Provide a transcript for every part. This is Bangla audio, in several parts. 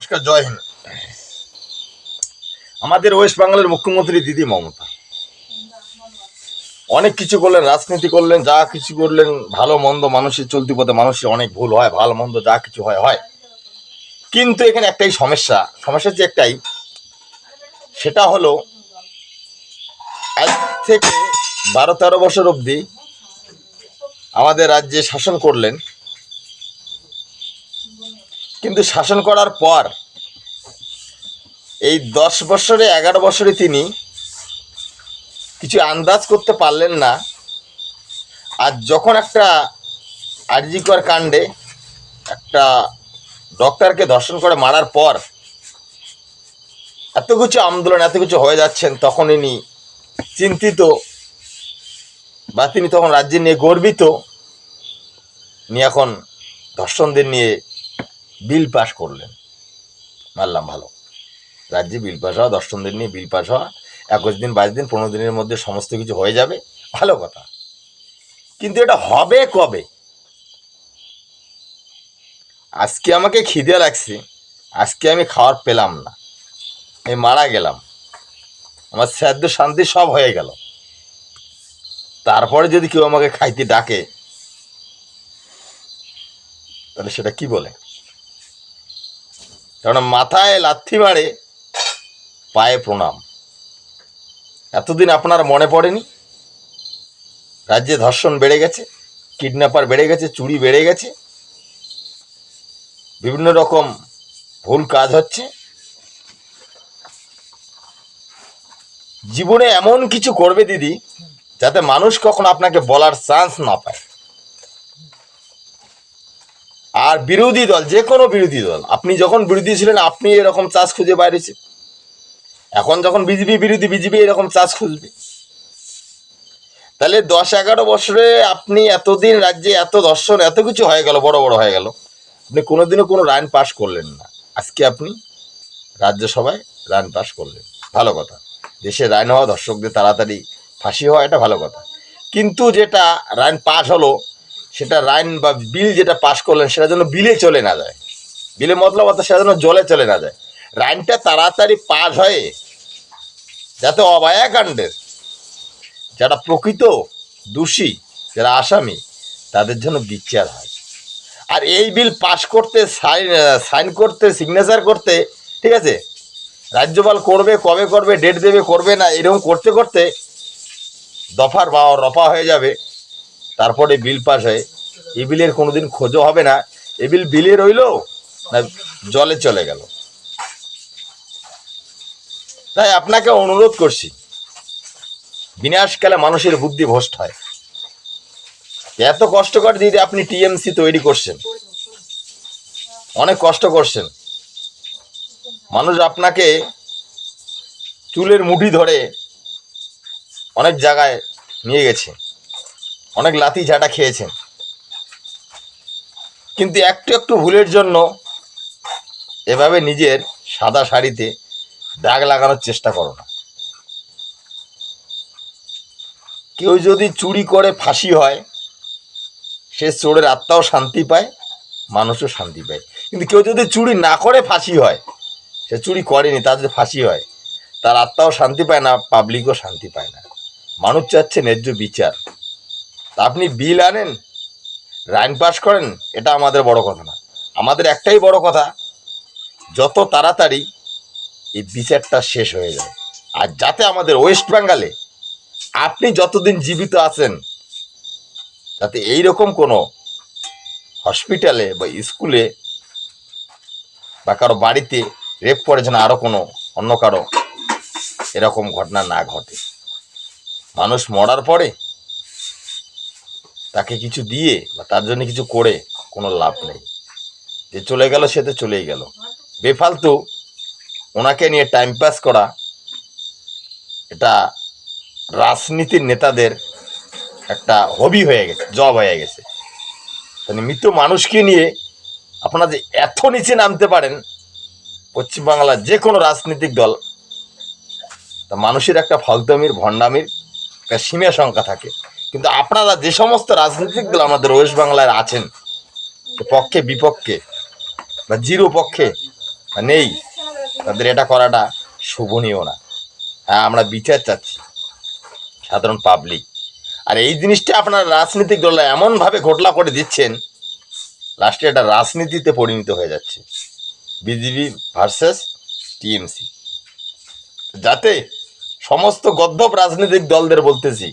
নমস্কার, জয় হিন্দ। আমাদের ওয়েস্ট বেঙ্গলের মুখ্যমন্ত্রী দিদি মমতা। অনেক কিছু করলেন, রাজনীতি করলেন, যা কিছু করলেন, ভালো, মন্দ, মানুষের চলতি পথে মানুষের অনেক ভুল হয়, ভালো, মন্দ যা কিছু হয় হয়। কিন্তু এখানে একটাই সমস্যা সমস্যা হচ্ছে একটাই, সেটা হলো, আজ থেকে বারো তেরো বছর অবধি আমাদের রাজ্যে শাসন করলেন কিন্তু শাসন করার পর এই দশ বছরে, এগারো বছরে তিনি কিছু আন্দাজ করতে পারলেন না। আর যখন একটা আরজিকর কাণ্ডে একটা ডক্টরকে ধর্ষণ করে মারার পর এত কিছু আন্দোলন, এত কিছু হয়ে যাচ্ছেন, তখন ইনি চিন্তিত বা তিনি তখন রাজ্য নিয়ে গর্বিত। নিয়ে এখন ধর্ষণদের নিয়ে বিল পাস করলেন। মানলাম ভালো। রাজ্যে বিল পাস হওয়া, দশম দিন নিয়ে বিল পাস হওয়া, একুশ দিন, বাইশ দিন, পনেরো দিনের মধ্যে সমস্ত কিছু হয়ে যাবে, ভালো কথা। কিন্তু এটা হবে কবে? আজকে আমাকে খিদে লাগছে, আজকে আমি খাওয়ার পেলাম না। আমি মারা গেলাম। আমার শ্রাদ্ধ, শান্তি সব হয়ে গেল। তারপরে যদি কেউ আমাকে খাইতে ডাকে, তাহলে সেটা কি বলে? কারণ মাথায় লাথি মারে, পায়ে প্রণাম। এতদিন আপনার মনে পড়েনি? রাজ্যে ধর্ষণ বেড়ে গেছে, কিডন্যাপার বেড়ে গেছে, চুরি বেড়ে গেছে। বিভিন্ন রকম ভুল কাজ হচ্ছে। জীবনে এমন কিছু করবে দিদি, যাতে মানুষ কখন আপনাকে বলার চান্স না পায়। আর বিরোধী দল, যে কোনো বিরোধী দল, আপনি যখন বিরোধী ছিলেন, আপনি এরকম চাষ খুঁজে বাইরেছে এখন যখন বিজেপি বিরোধী, বিজেপি এরকম চাষ খুঁজবে। তাহলে দশ এগারো বছরে আপনি এতদিন রাজ্যে এত দর্শন, এত কিছু হয়ে গেল, বড় বড় হয়ে গেল, আপনি কোনোদিনও কোনো রান পাস করলেন না। আজকে আপনি রাজ্যসভায় রান পাস করলেন। ভালো কথা। দেশে রান হওয়া দর্শকদের তাড়াতাড়ি ফাঁসি হওয়া, এটা ভালো কথা। কিন্তু যেটা রান পাস হলো সেটা রাইন বা বিল যেটা পাশ করলেন, সেটা যেন বিলে চলে না যায়। বিলে মতলব অর্থাৎ সেটা যেন জলে চলে না যায়। রাইনটা তাড়াতাড়ি পাস হয়ে যাতে অবায়াকাণ্ডের যারা প্রকৃত দোষী, যারা আসামি, তাদের জন্য বিচার হয়। আর এই বিল পাশ করতে, সাইন সাইন করতে, সিগনেচার করতে, ঠিক আছে? রাজ্যপাল করবে, কবে করবে, ডেট দেবে, করবে না, এরকম করতে করতে দফার বা রফা হয়ে যাবে। তারপরে বিল পাস হয়। এই বিলের কোনো দিন খোঁজও হবে না। এ বিল বিলে রইল না জলে চলে গেল? তাই আপনাকে অনুরোধ করছি, বিনাশকালে মানুষের বুদ্ধি ভ্রষ্ট হয়। এত কষ্ট করে দিদি আপনি টিএমসি তৈরি করছেন, অনেক কষ্ট করছেন। মানুষ আপনাকে চুলের মুঠি ধরে অনেক জায়গায় নিয়ে গেছে। অনেক লাতি ঝাঁটা খেয়েছেন। কিন্তু একটু একটু ভুলের জন্য এভাবে নিজের সাদা শাড়িতে দাগ লাগানোর চেষ্টা করো না। কেউ যদি চুরি করে ফাঁসি হয়, সে চোরের আত্মাও শান্তি পায়, মানুষও শান্তি পায়। কিন্তু কেউ যদি চুরি না করে ফাঁসি হয়, সে চুরি করেনি, তার যদি ফাঁসি হয়, তার আত্মাও শান্তি পায় না পাবলিকও শান্তি পায় না। মানুষ চাচ্ছে ন্যায্য বিচার। আপনি বিল আনেন, রাইন পাস করেন, এটা আমাদের বড় কথা না। আমাদের একটাই বড় কথা, যত তাড়াতাড়ি এই বিচারটা শেষ হয়ে যায়। আর যাতে আমাদের ওয়েস্ট বেঙ্গলে আপনি যতদিন জীবিত আছেন, যাতে এই রকম কোনো হসপিটালে বা স্কুলে বা কারও বাড়িতে রেপ করে যেন আরও কোনো অন্য কারও এরকম ঘটনা না ঘটে। মানুষ মরার পরে তাকে কিছু দিয়ে বা তার জন্য কিছু করে, কোনো লাভ নেই। যে চলে গেল, সে তো চলেই গেল। বেফালতু ওনাকে নিয়ে টাইম পাস করা, এটা রাজনীতির নেতাদের একটা হবি হয়ে গেছে জব হয়ে গেছে। মানে মৃত মানুষকে নিয়ে আপনারা যে এত নিচে নামতে পারেন পশ্চিমবাংলার যে কোনো রাজনৈতিক দল, তা মানুষের একটা ফালতামির ভণ্ডামির, একটা সীমা সংখ্যা থাকে। কিন্তু আপনারা যে সমস্ত রাজনৈতিক দল আমাদের ওয়েস্ট বাংলায় আছেন পক্ষে, বিপক্ষে, বা জিরো পক্ষে নেই, তাদের এটা করাটা শোভনীয় না। হ্যাঁ আমরা বিচার চাচ্ছি, সাধারণ পাবলিক আর এই জিনিসটা আপনার রাজনৈতিক দল এমনভাবে ঘটলা করে দিচ্ছেন লাস্টে এটা রাজনীতিতে পরিণত হয়ে যাচ্ছে। বিজেপি ভার্সেস টিএমসি যাতে সমস্ত গদ্যপ রাজনৈতিক দলদের বলতেছি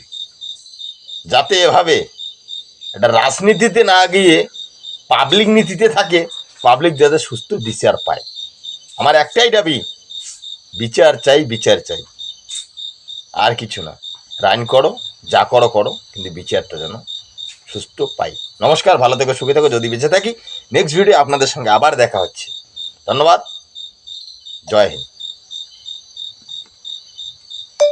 যাতে এভাবে এটা রাজনীতিতে না গিয়ে পাবলিক নীতিতে থাকে পাবলিক যাতে সুস্থ বিচার পায়। আমার একটাই দাবি, বিচার চাই বিচার চাই। আর কিছু না। রাইন করো, যা করো করো, কিন্তু বিচারটা যেন সুস্থ পাই। নমস্কার, ভালো থেকো, সুখে থেকো, যদি বেঁচে থাকি নেক্সট ভিডিও আপনাদের সঙ্গে আবার দেখা হচ্ছে। ধন্যবাদ। জয় হিন্দ।